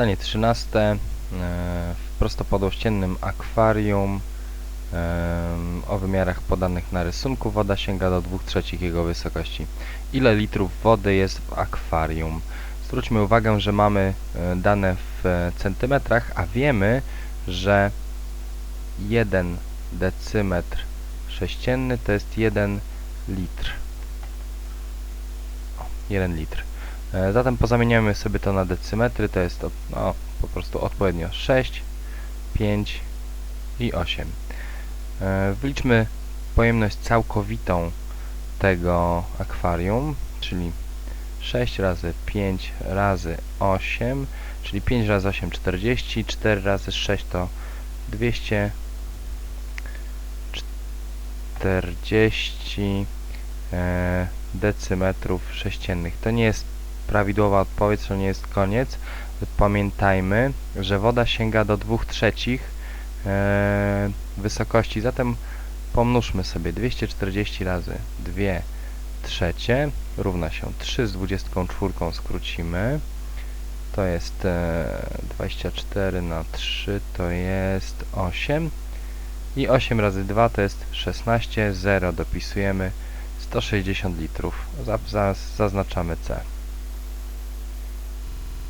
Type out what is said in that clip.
Zadanie 13. e, W prostopadłościennym akwarium em, o wymiarach podanych na rysunku woda sięga do 2 trzecich jego wysokości. Ile litrów wody jest w akwarium? Zwróćmy uwagę, że mamy e, dane w e, centymetrach, a wiemy, że 1 decymetr sześcienny to jest 1 litr. O, 1 litr. E, Zatem pozamieniamy sobie to na decymetry, to jest no, po prostu odpowiednio 6, 5 i 8. E, Wliczmy pojemność całkowitą tego akwarium, czyli 6 razy 5 razy 8, czyli 5 razy 8 40, 4 razy 6 to 240 e, decymetrów sześciennych. To nie jest prawidłowa odpowiedź, to nie jest koniec. Pamiętajmy, że woda sięga do 2 trzecich e, wysokości, zatem pomnóżmy sobie 240 razy 2 trzecie równa się 3 z 24 skrócimy. To jest e, 24 na 3 to jest 8 i 8 razy 2 to jest 16, 0 dopisujemy 160 litrów. Za, za, zaznaczamy C.